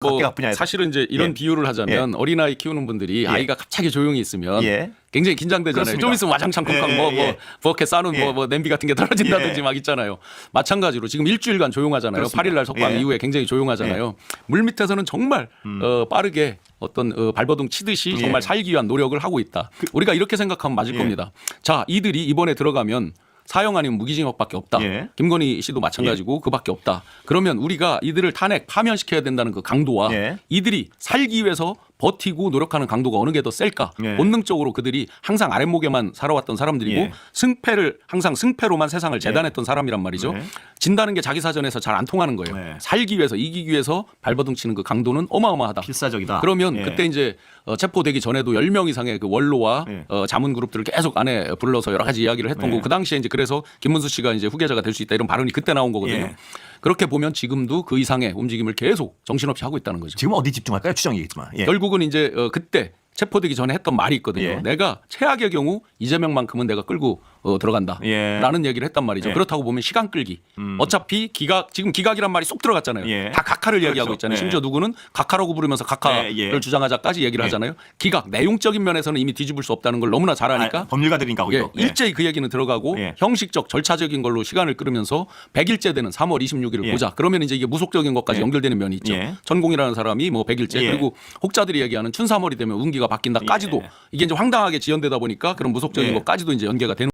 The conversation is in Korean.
뭐 분야에서. 사실은 이제 이런 예. 비유를 하자면 어린아이 키우는 분들이 아이가 갑자기 조용히 있으면 예. 굉장히 긴장되잖아요. 그렇습니다. 좀 있으면 와장창 쿵쾅 예, 뭐, 예, 뭐 예. 부엌에 싸는 예. 뭐, 뭐 냄비 같은 게 떨어진다든지 예. 막 있잖아요. 마찬가지로 지금 일주일간 조용하잖아요. 그렇습니다. 8일 날 석방 예. 이후에 굉장히 조용하잖아요. 물 밑에서는 정말 어, 빠르게 어떤 어, 발버둥 치듯이 예. 정말 살기 위한 노력을 하고 있다. 우리가 이렇게 생각하면 맞을 예. 겁니다. 자, 이들이 이번에 들어가면 사형 아니면 무기징역밖에 없다. 예. 김건희 씨도 마찬가지고 그밖에 없다. 그러면 우리가 이들을 탄핵 파면시켜야 된다는 그 강도와 예. 이들이 살기 위해서 버티고 노력하는 강도가 어느 게 더 셀까? 예. 본능적으로 그들이 항상 아랫목에만 살아왔던 사람들이고 예. 승패를 항상 승패로만 세상을 재단했던 사람이란 말이죠. 네. 진다는 게 자기 사전에서 잘 안 통하는 거예요. 네. 살기 위해서 이기기 위해서 발버둥 치는 그 강도는 어마어마하다. 필사적이다. 그러면 예. 그때 이제 어, 체포되기 전에도 10명 이상의 그 원로와 예. 어, 자문 그룹들을 계속 안에 불러서 여러 가지 이야기를 했던 예. 거고 그 당시에 이제 그래서 김문수 씨가 이제 후계자가 될 수 있다 이런 발언이 그때 나온 거거든요. 예. 그렇게 보면 지금도 그 이상의 움직임을 계속 정신없이 하고 있다는 거죠. 지금 어디 집중할까요? 추정이겠지만. 예. 결국 은 이제 어, 그때 체포되기 전에 했던 말이 있거든요. 예. 내가 최악의 경우 이재명만큼은 내가 끌고 어, 들어간다. 예. 라는 얘기를 했단 말이죠. 예. 음. 그렇다고 보면 시간 끌기. 어차피 기각 지금 기각이란 말이 쏙 들어갔잖아요. 예. 다 각하를 그렇죠. 얘기하고 있잖아요. 예. 심지어 누구는 각하라고 부르면서 각하를 예, 예. 주장하자까지 얘기를 예. 하잖아요. 기각 내용적인 면에서는 이미 뒤집을 수 없다는 걸 너무나 잘 아니까 아, 법률가들이니까 예. 예. 일제히 그 얘기는 들어가고 예. 형식적 절차적인 걸로 시간을 끌으면서 100일째 되는 3월 26일을 예. 보자. 그러면 이제 이게 무속적인 것까지 예. 연결되는 면이 있죠. 예. 전공이라는 사람이 뭐 100일째 예. 그리고 혹자들이 얘기하는 춘 3월이 되면 운기가 바뀐다까지도 예. 이게 이제 황당하게 지연되다 보니까 그런 무속적인 예. 것까지도 이제 연계가 되는